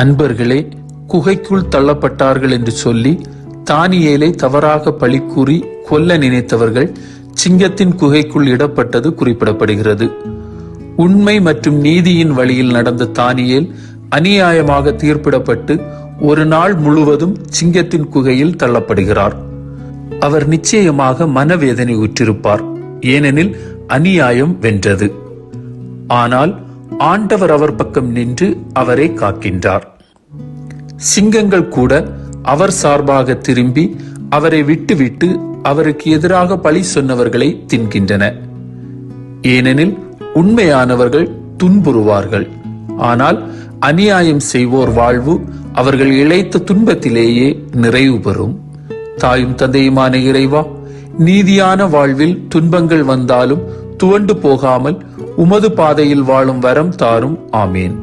அன்பர்களே குகைக்குள் தள்ளப்பட்டார்கள் என்று சொல்லி தானியேலை தவறாக பழி கூறி கொல்ல நினைத்தவர்கள் சிங்கத்தின் குகைக்குள் இடப்பட்டது குறிப்பிடப்படுகிறது. உண்மை மற்றும் நீதியின் வழியில் நடந்த தானியேல் அநியாயமாக தீர்ப்பிடப்பட்டு ஒரு நாள் முழுவதும் சிங்கத்தின் குகையில் தள்ளப்படுகிறார். அவர் நிச்சயமாக மனவேதனை உற்றிருப்பார் ஏனெனில் அநியாயம் வென்றது. ஆனால் ஆண்டவர் அவர் பக்கம் நின்று அவரை காக்கின்றார். சிங்கங்கள் கூட அவர் சார்பாக திரும்பி அவரை விட்டுவிட்டு அவருக்கு எதிராக பழி சொன்னவர்களை தின்கின்றன. ஏனெனில் உண்மையானவர்கள் துன்புறுவார்கள். ஆனால் அநியாயம் செய்வோர் வாழ்வு அவர்கள் இழைத்த துன்பத்திலேயே நிறைவு பெறும். தாயும் தந்தையுமான இறைவா நீதியான வாழ்வில் துன்பங்கள் வந்தாலும் துவண்டு போகாமல் உமது பாதையில் வாழும் வரம் தாரும். ஆமீன்.